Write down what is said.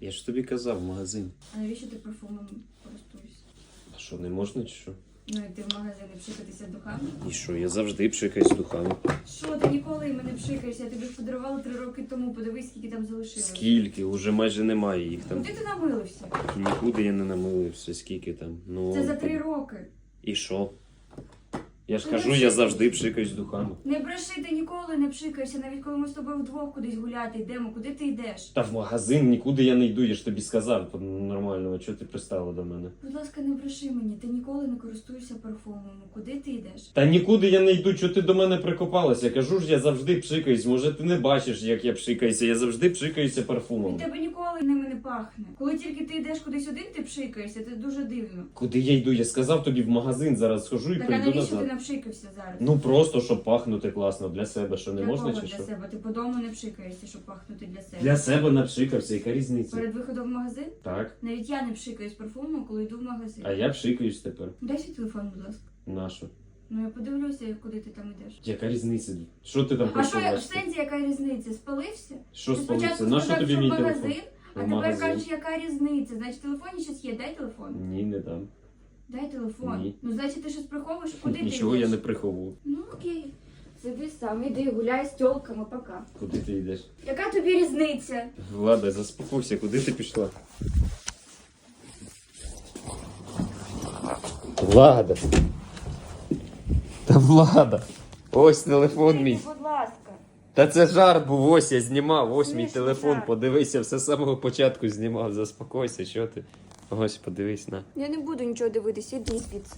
Я ж тобі казав, магазин. А навіщо ти парфумом користуєшся? А що, не можна чи що? Ну і ти в магазини пшикатися духами? І що, я завжди пшикаюсь духами. Що, ти ніколи мене пшикаєшся? Я тобі ж подарувала три роки тому, подивись, скільки там залишилось. Скільки? Уже майже немає їх там. Куди ти намилився? Нікуди я не намилився, скільки там. Ну, Це за три роки. І що? Я ж Ти кажу, я завжди пшикаюсь духами. Не бреши, ти ніколи не пшикаєшся, навіть коли ми з тобою вдвох кудись гуляти йдемо, куди ти йдеш? Та в магазин нікуди я не йду, я ж тобі сказав по- нормально, чого ти пристала до мене? Будь ласка, не бреши мені, ти ніколи не користуєшся парфумом. Куди ти йдеш? Та нікуди я не йду, чого ти до мене прикопалася. Кажу ж, я завжди пшикаюсь. Може, ти не бачиш, як я пшикаюся. Я завжди пшикаюся Від парфумом. тебе ніколи ними не пахне. Коли тільки ти йдеш кудись один, ти пшикаєшся, це дуже дивно. Куди я йду? Я сказав тобі в магазин зараз схожу і Так прийду назад. Напшикався зараз? Ну просто щоб пахнути класно для себе, що не Для можна кого чи для що? себе? Ти по дому не пшикаєшся, щоб пахнути для себе. Для себе напшикався, яка різниця? Перед виходом в магазин? Так. Навіть я не пшикаюсь парфумом, коли йду в магазин. А я пшикаюсь тепер. Дай свій телефон, будь ласка. Нашу. Ну я подивлюся, куди ти там йдеш. Яка різниця? Що ти там А хочеш що я в побачити? сенсі, яка різниця? Спалився? Що Ти спалиться? спочатку На що сказав, тобі що мій телефон? магазин, а В тепер магазин. кажеш, яка різниця? Значить, в телефоні щось є, дай телефон. Ні, не дам. Дай телефон. Ні. Ну, значить, ти щось приховуєш, куди Нічого ти я йдеш? не приховую. Ну окей. Сиди сам, іди гуляй з тілками, пока. Куди ти йдеш? Яка тобі різниця? Влада, заспокойся, куди ти пішла? Влада. Та влада. Ось телефон мій. Будь ласка. Та це жарт був, ось я знімав, ось мій Звісно, телефон, жарт. подивися, все з самого початку знімав, заспокойся, що ти. Ось, подивись на. Я не буду нічого дивитися, іди звідси.